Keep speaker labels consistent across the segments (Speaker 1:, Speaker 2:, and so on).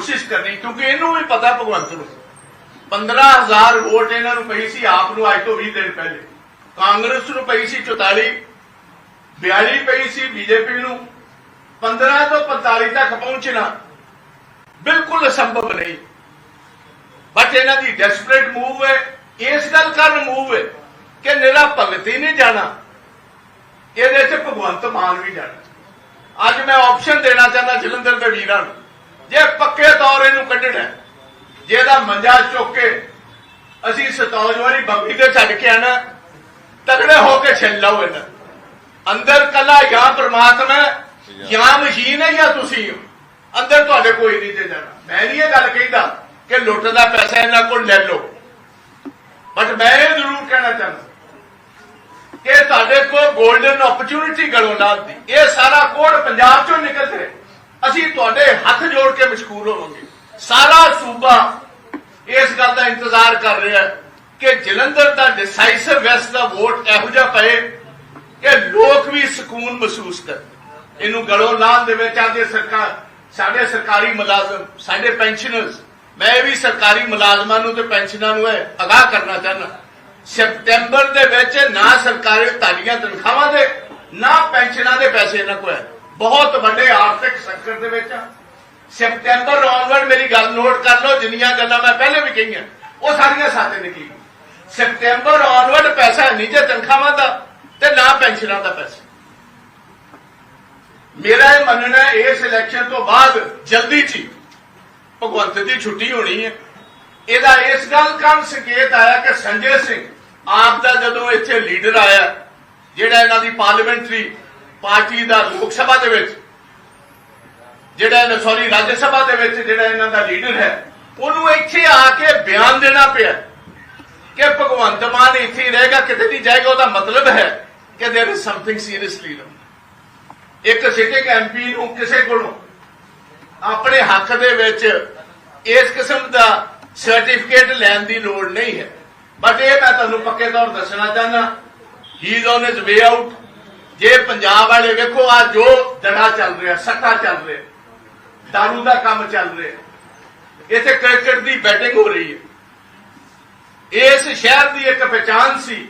Speaker 1: ਕੋਸ਼ਿਸ਼ ਕਰਨੀ, ਕਿਉਂਕਿ ਇਹਨੂੰ ਵੀ ਪਤਾ ਭਗਵੰਤ ਨੂੰ। 15000 ਵੋਟ ਇਹਨਾਂ ਨੂੰ ਪਈ ਸੀ, ਆਪ ਨੂੰ ਅੱਜ ਤੋਂ 20 ਦਿਨ ਪਹਿਲੇ। ਕਾਂਗਰਸ ਨੂੰ ਪਈ ਸੀ 44 42 ਪਈ ਸੀ ਬੀਜੇਪੀ ਨੂੰ। 15 ਤੋਂ 45 ਤੱਕ ਪਹੁੰਚਣਾ ਬਿਲਕੁਲ ਅਸੰਭਵ ਨਹੀਂ। ਬਟ ਇਹਨਾਂ ਦੀ ਡੈਸਪਰੇਟ ਮੂਵ ਹੈ। ਇਸ ਗੱਲ ਕਰਨ ਮੂਵ ਹੈ ਕਿ ਨਿਰਾ ਭਗਤ ਹੀ ਨਹੀਂ ਜਾਣਾ। ਇਹਦੇ 'ਚ ਭਗਵੰਤ ਮਾਨ ਵੀ ਜਾਣਾ। ਅੱਜ ਮੈਂ ਆਪਸ਼ਨ ਦੇਣਾ ਚਾਹੁੰਦਾ ਜਲੰਧਰ ਦੇ ਵੀਰਾਂ ਨੂੰ। ਜੇ ਪੱਕੇ ਤੌਰ ਇਹਨੂੰ ਕੱਢਣਾ ਜੇ ਇਹਦਾ ਮੰਜਾ ਚੁੱਕ ਕੇ ਅਸੀਂ ਸਤੌਜ ਵਾਲੀ ਬੰਬੀ ਤੇ ਛੱਡ ਕੇ ਆਣਾ ਤਕੜੇ ਹੋ ਕੇ ਛਿੱਲ ਲਓ ਇਹਨਾਂ। ਅੰਦਰ ਕੱਲਾ ਜਾਂ ਪ੍ਰਮਾਤਮਾ ਜਾਂ ਮਸ਼ੀਨ ਹੈ, ਜਾਂ ਤੁਸੀਂ ਅੰਦਰ ਤੁਹਾਡੇ ਕੋਈ ਨਹੀਂ ਤੇ ਜਾਣਾ। ਮੈਂ ਨਹੀਂ ਇਹ ਗੱਲ ਕਹਿੰਦਾ ਕਿ ਲੁੱਟ ਦਾ ਪੈਸਾ ਇਹਨਾਂ ਕੋਲ ਲੈ ਲਓ। ਬਟ ਮੈਂ ਇਹ ਜ਼ਰੂਰ ਕਹਿਣਾ ਚਾਹੁੰਦਾ ਕਿ ਤੁਹਾਡੇ ਕੋਲ ਗੋਲਡਨ ਓਪਰਚੁਨਿਟੀ ਗਲੋਂ ਨਾ ਦੀ ਇਹ ਸਾਰਾ ਕੋਡ ਪੰਜਾਬ ਚੋਂ ਨਿਕਲ ਰਿਹਾ। ਅਸੀਂ ਤੁਹਾਡੇ ਹੱਥ ਜੋੜ ਕੇ ਮਸ਼ਕੂਰ ਹੋਵਾਂਗੇ। ਸਾਰਾ ਸੂਬਾ ਇਸ ਗੱਲ ਦਾ ਇੰਤਜ਼ਾਰ ਕਰ ਰਿਹਾ ਕਿ ਜਲੰਧਰ ਦਾ ਡਿਸਾਈਸਿਵ ਵੈਸਟ ਦਾ ਵੋਟ ਇਹੋ ਜਿਹਾ ਪਏ ਕਿ ਲੋਕ ਵੀ ਸਕੂਨ ਮਹਿਸੂਸ ਕਰਨ। ਇਹਨੂੰ ਗਲੋਂ ਲਾਉਣ ਦੇ ਵਿੱਚ ਆਦੇ ਸਰਕਾਰ, ਸਾਡੇ ਸਰਕਾਰੀ ਮੁਲਾਜ਼ਮ, ਸਾਡੇ ਪੈਨਸ਼ਨਰਸ ਮੈਂ ਵੀ ਸਰਕਾਰੀ ਮੁਲਾਜ਼ਮਾਂ ਨੂੰ ਤੇ ਪੈਨਸ਼ਨਾਂ ਨੂੰ ਅਗਾਹ ਕਰਨਾ ਚਾਹੁੰਦਾ। ਸਪਟੈਂਬਰ ਦੇ ਵਿੱਚ ਨਾ ਸਰਕਾਰੀ ਤੁਹਾਡੀਆਂ ਤਨਖਾਹਾਂ ਦੇ, ਨਾ ਪੈਨਸ਼ਨਾਂ ਦੇ ਪੈਸੇ ਇਹਨਾਂ ਕੋਲ ਹੈ। ਬਹੁਤ ਵੱਡੇ ਆਰਥਿਕ ਸੰਕਟ ਦੇ ਵਿੱਚ ਆ। ਸਪਟੈਂਬਰ ਆਨਵਰਡ ਮੇਰੀ ਗੱਲ ਨੋਟ ਕਰ ਲਓ, ਜਿੰਨੀਆਂ ਗੱਲਾਂ ਮੈਂ ਪਹਿਲੇ ਵੀ ਕਹੀਆਂ, ਉਹ ਸਾਰੀਆਂ ਸਾਥੇ ਨਿਕਲੀ ਸਪਟੈਂਬਰ ਆਨਵਰਡ ਪੈਸਾ ਨਹੀਂ ਜੇ ਤਨਖਾਹਾਂ ਦਾ ਤੇ ਨਾ ਪੈਨਸ਼ਨਾਂ ਦਾ ਪੈਸਾ। ਮੇਰਾ ਇਹ ਮੰਨਣਾ ਹੈ, ਇਸ ਇਲੈਕਸ਼ਨ ਤੋਂ ਬਾਅਦ ਜਲਦੀ ਚ ਹੀ ਭਗਵੰਤ ਦੀ ਛੁੱਟੀ ਹੋਣੀ ਹੈ। ਇਹਦਾ ਇਸ ਗੱਲ ਕਾਰਨ ਸੰਕੇਤ ਆਇਆ ਕਿ ਸੰਜੇ ਸਿੰਘ ਆਪ ਦਾ ਜਦੋਂ ਇੱਥੇ ਲੀਡਰ ਆਇਆ, ਜਿਹੜਾ ਇਹਨਾਂ ਦੀ ਪਾਰਲੀਮੈਂਟਰੀ ਪਾਰਟੀ ਦਾ ਲੋਕ ਸਭਾ ਦੇ ਵਿੱਚ, ਜਿਹੜਾ ਇਹਨਾਂ ਸੌਰੀ ਰਾਜ ਸਭਾ ਦੇ ਵਿੱਚ ਜਿਹੜਾ ਇਹਨਾਂ ਦਾ ਲੀਡਰ ਹੈ, ਉਹਨੂੰ ਇੱਥੇ ਆ ਕੇ ਬਿਆਨ ਦੇਣਾ ਪਿਆ ਕਿ ਭਗਵੰਤ ਮਾਨ ਇੱਥੇ ਰਹੇਗਾ, ਕਿਤੇ ਨਹੀਂ ਜਾਏਗਾ, ਉਹਦਾ ਮਤਲਬ ਹੈ ਕਿ there is something seriously wrong. ਇੱਕ ਸਿਟਿੰਗ ਐਮਪੀ ਨੂੰ ਕਿਸੇ ਕੋਲੋਂ ਆਪਣੇ ਹੱਕ ਦੇ ਵਿੱਚ ਇਸ ਕਿਸਮ ਦਾ ਸਰਟੀਫਿਕੇਟ ਲੈਣ ਦੀ ਲੋੜ ਨਹੀਂ ਹੈ। ਬਟ ਇਹ ਮੈਂ ਤੁਹਾਨੂੰ ਪੱਕੇ ਤੌਰ ਦੱਸਣਾ ਚਾਹੁੰਦਾ he is on his way out ਜੇ ਪੰਜਾਬ ਵਾਲੇ ਵੇਖੋ, ਆ ਜੋ ਦੜਾ ਚੱਲ ਰਿਹਾ, ਸੱਟਾ ਚੱਲ ਰਿਹਾ ਦਾਰੂ ਦਾ ਕੰਮ ਚੱਲ ਰਿਹਾ। ਇੱਥੇ ਕ੍ਰਿਕਟ ਦੀ ਬੈਟਿੰਗ ਹੋ ਰਹੀ ਹੈ। ਇਸ ਸ਼ਹਿਰ ਦੀ ਇੱਕ ਪਛਾਣ ਸੀ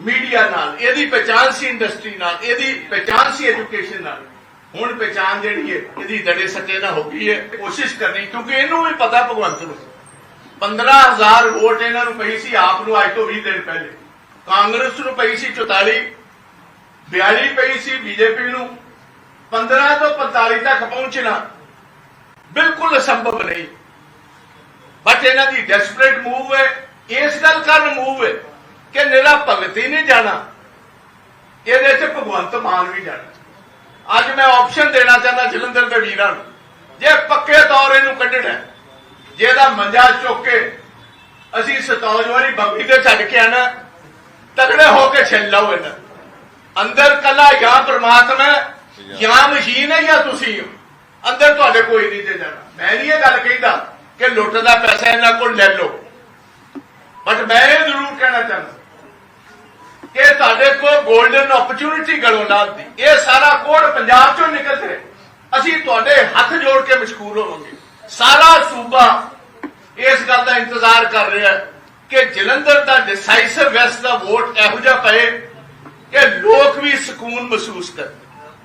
Speaker 1: ਮੀਡੀਆ ਨਾਲ, ਇਹਦੀ ਪਛਾਣ ਸੀ ਇੰਡਸਟਰੀ ਨਾਲ, ਇਹਦੀ ਪਛਾਣ ਸੀ ਐਜੂਕੇਸ਼ਨ ਨਾਲ। ਹੁਣ ਪਛਾਣ ਜਿਹੜੀ ਹੈ, ਇਹਦੀ ਦੜੇ ਸੱਟੇ ਨਾਲ ਹੋ ਗਈ ਹੈ, ਕੋਸ਼ਿਸ਼ ਕਰਨੀ, ਕਿਉਂਕਿ ਇਹਨੂੰ ਵੀ ਪਤਾ ਭਗਵੰਤ ਨੂੰ। 15000 ਵੋਟ ਇਹਨਾਂ ਨੂੰ ਪਈ ਸੀ, ਆਪ ਨੂੰ ਅੱਜ ਤੋਂ 20 ਦਿਨ ਪਹਿਲੇ। ਕਾਂਗਰਸ ਨੂੰ ਪਈ ਸੀ 44 42 ਪਈ ਸੀ ਬੀਜੇਪੀ ਨੂੰ 15 ਤੋਂ 45 ਤੱਕ ਪਹੁੰਚਣਾ ਬਿਲਕੁਲ ਅਸੰਭਵ ਨਹੀਂ। ਬਟ ਇਹਨਾਂ ਦੀ ਡੈਸਪਰੇਟ ਮੂਵ ਹੈ, ਇਸ ਗੱਲ ਕਰਨ ਮੂਵ ਹੈ ਕਿ ਨਿਰਾ ਭਗਤ ਹੀ ਨਹੀਂ ਜਾਣਾ, ਇਹਦੇ 'ਚ ਭਗਵੰਤ ਮਾਨ ਵੀ ਜਾਣਾ। ਅੱਜ ਮੈਂ ਆਪਸ਼ਨ ਦੇਣਾ ਚਾਹੁੰਦਾ ਜਲੰਧਰ ਦੇ ਵੀਰਾਂ ਨੂੰ, ਜੇ ਪੱਕੇ ਤੌਰ ਇਹਨੂੰ ਕੱਢਣਾ ਜੇ ਇਹਦਾ ਮੰਜਾ ਚੁੱਕ ਕੇ ਅਸੀਂ ਸਤੌਜ ਵਾਲੀ ਬੰਬੀ ਤੇ ਛੱਡ ਕੇ ਆਣਾ ਤਗੜੇ ਹੋ ਕੇ ਛਿੱਲ ਲਓ ਇਹਨਾਂ। ਅੰਦਰ ਕੱਲਾ ਜਾਂ ਪਰਮਾਤਮਾ ਜਾਂ ਮਸ਼ੀਨ ਹੈ ਜਾਂ ਤੁਸੀਂ ਅੰਦਰ ਤੁਹਾਡੇ ਕੋਈ ਨਹੀਂ ਤੇ ਜਾਣਾ। ਮੈਂ ਨਹੀਂ ਇਹ ਗੱਲ ਕਹਿੰਦਾ ਕਿ ਲੁੱਟ ਦਾ ਪੈਸਾ ਇਹਨਾਂ ਕੋਲ ਲੈ ਲਓ। ਬਟ ਮੈਂ ਇਹ ਜ਼ਰੂਰ ਕਹਿਣਾ ਚਾਹੁੰਦਾ ਕਿ ਤੁਹਾਡੇ ਕੋਲ 골ਡਨ ਓਪਰਚੁਨਿਟੀ ਗਲੋਂ ਨਾ ਦੀ। ਇਹ ਸਾਰਾ ਕੋੜ ਪੰਜਾਬ ਚੋਂ ਨਿਕਲ ਰਿਹਾ। ਅਸੀਂ ਤੁਹਾਡੇ ਹੱਥ ਜੋੜ ਕੇ ਮਸ਼ਕੂਰ ਹੋਵਾਂਗੇ। ਸਾਰਾ ਸੂਬਾ ਇਸ ਗੱਲ ਦਾ ਇੰਤਜ਼ਾਰ ਕਰ ਰਿਹਾ ਕਿ ਜਲੰਧਰ ਦਾ ਡਿਸਾਈਸਿਵ ਵੈਸਟ ਦਾ ਵੋਟ ਇਹੋ ਜਿਹਾ ਪਏ ਕਿ ਲੋਕ ਵੀ ਸਕੂਨ ਮਹਿਸੂਸ ਕਰਨ।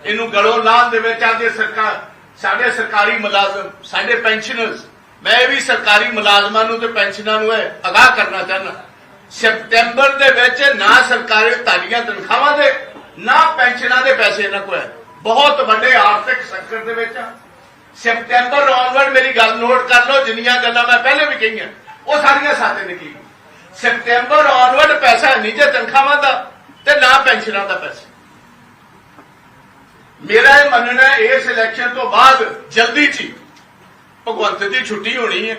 Speaker 1: ਇਹਨੂੰ ਗਲੋਂ ਲਾਉਣ ਦੇ ਵਿੱਚ ਆਦੇ ਸਰਕਾਰ, ਸਾਡੇ ਸਰਕਾਰੀ ਮੁਲਾਜ਼ਮ, ਸਾਡੇ ਪੈਨਸ਼ਨਰਸ ਮੈਂ ਵੀ ਸਰਕਾਰੀ ਮੁਲਾਜ਼ਮਾਂ ਨੂੰ ਤੇ ਪੈਨਸ਼ਨਾਂ ਨੂੰ ਇਹ ਅਗਾਹ ਕਰਨਾ ਚਾਹੁੰਦਾ। ਸਪਟੈਂਬਰ ਦੇ ਵਿੱਚ ਨਾ ਸਰਕਾਰੀ ਤੁਹਾਡੀਆਂ ਤਨਖਾਹਾਂ ਦੇ, ਨਾ ਪੈਨਸ਼ਨਾਂ ਦੇ ਪੈਸੇ ਇਹਨਾਂ ਕੋਲ ਹੈ। ਬਹੁਤ ਵੱਡੇ ਆਰਥਿਕ ਸੰਕਟ ਦੇ ਵਿੱਚ ਆ। ਸਪਟੈਂਬਰ ਆਨਵਰਡ ਮੇਰੀ ਗੱਲ ਨੋਟ ਕਰ ਲਓ, ਜਿੰਨੀਆਂ ਗੱਲਾਂ ਮੈਂ ਪਹਿਲੇ ਵੀ ਕਹੀਆਂ, ਉਹ ਸਾਰੀਆਂ ਸਾਥੇ ਨਿਕਲੀਆਂ ਸਤੰਬਰ ਆਨਵਰਡ ਪੈਸਾ ਨਹੀਂ, ਜੇ ਤਨਖਾਹਾਂ ਦਾ, ਤੇ ਨਾ ਪੈਨਸ਼ਨਾਂ ਦਾ ਪੈਸਾ। ਮੇਰਾ ਇਹ ਮੰਨਣਾ ਹੈ, ਇਸ ਇਲੈਕਸ਼ਨ ਤੋਂ ਬਾਅਦ ਜਲਦੀ ਚ ਹੀ ਭਗਵੰਤ ਦੀ ਛੁੱਟੀ ਹੋਣੀ ਹੈ।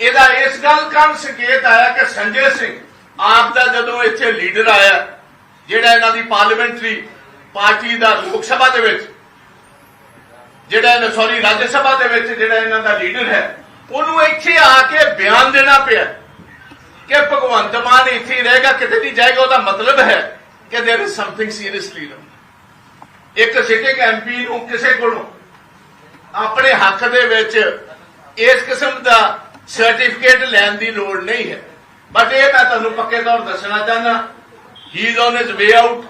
Speaker 1: ਇਹਦਾ ਇਸ ਗੱਲ ਕਾਰਨ ਸੰਕੇਤ ਆਇਆ ਕਿ ਸੰਜੇ ਸਿੰਘ ਆਪ ਦਾ ਜਦੋਂ ਇੱਥੇ ਲੀਡਰ ਆਇਆ, ਜਿਹੜਾ ਇਹਨਾਂ ਦੀ ਪਾਰਲੀਮੈਂਟਰੀ ਪਾਰਟੀ ਦਾ ਲੋਕ ਸਭਾ ਦੇ ਵਿੱਚ, ਜਿਹੜਾ ਇਹਨਾਂ ਸੌਰੀ ਰਾਜ ਸਭਾ ਦੇ ਵਿੱਚ ਜਿਹੜਾ ਇਹਨਾਂ ਦਾ ਲੀਡਰ ਹੈ, ਉਹਨੂੰ ਇੱਥੇ ਆ ਕੇ ਬਿਆਨ ਦੇਣਾ ਪਿਆ। ਕਿ ਭਗਵੰਤ ਮਾਨ ਇੱਥੇ ਹੀ ਰਹੇਗਾ ਕਿਤੇ ਨਹੀਂ ਜਾਏਗਾ, ਉਹਦਾ ਮਤਲਬ ਹੈ ਕਿ there is something seriously wrong. ਇੱਕ ਸਿਟਿੰਗ ਐਮਪੀ ਨੂੰ ਕਿਸੇ ਕੋਲੋਂ ਆਪਣੇ ਹੱਕ ਦੇ ਵਿੱਚ ਇਸ ਕਿਸਮ ਦਾ ਸਰਟੀਫਿਕੇਟ ਲੈਣ ਦੀ ਲੋੜ ਨਹੀਂ ਹੈ। ਬਟ ਇਹ ਮੈਂ ਤੁਹਾਨੂੰ ਪੱਕੇ ਤੌਰ ਦੱਸਣਾ ਚਾਹੁੰਦਾ he is on his way out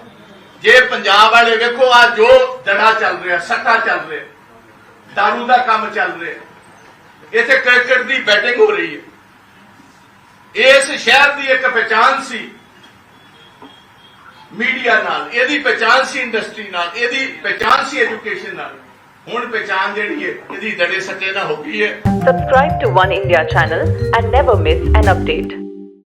Speaker 1: ਜੇ ਪੰਜਾਬ ਵਾਲੇ ਵੇਖੋ, ਆ ਜੋ ਦੜਾ ਚੱਲ ਰਿਹਾ, ਸੱਟਾ ਚੱਲ ਰਿਹਾ, ਦਾਰੂ ਦਾ ਕੰਮ ਚੱਲ ਰਿਹਾ, ਇੱਥੇ ਕ੍ਰਿਕਟ ਦੀ ਬੈਟਿੰਗ ਹੋ ਰਹੀ ਹੈ। ਇਸ ਸ਼ਹਿਰ ਦੀ ਇੱਕ ਪਛਾਣ ਸੀ ਮੀਡੀਆ ਨਾਲ, ਇਹਦੀ ਪਛਾਣ ਸੀ ਇੰਡਸਟਰੀ ਨਾਲ, ਇਹਦੀ ਪਛਾਣ ਸੀ ਐਜੂਕੇਸ਼ਨ ਨਾਲ ਹੁਣ ਪਛਾਣ ਜਿਹੜੀ ਹੈ, ਇਹਦੀ ਦੜੇ ਸੱਟੇ ਨਾਲ ਹੋ ਗਈ ਹੈ
Speaker 2: subscribe to one India channel and never miss an update.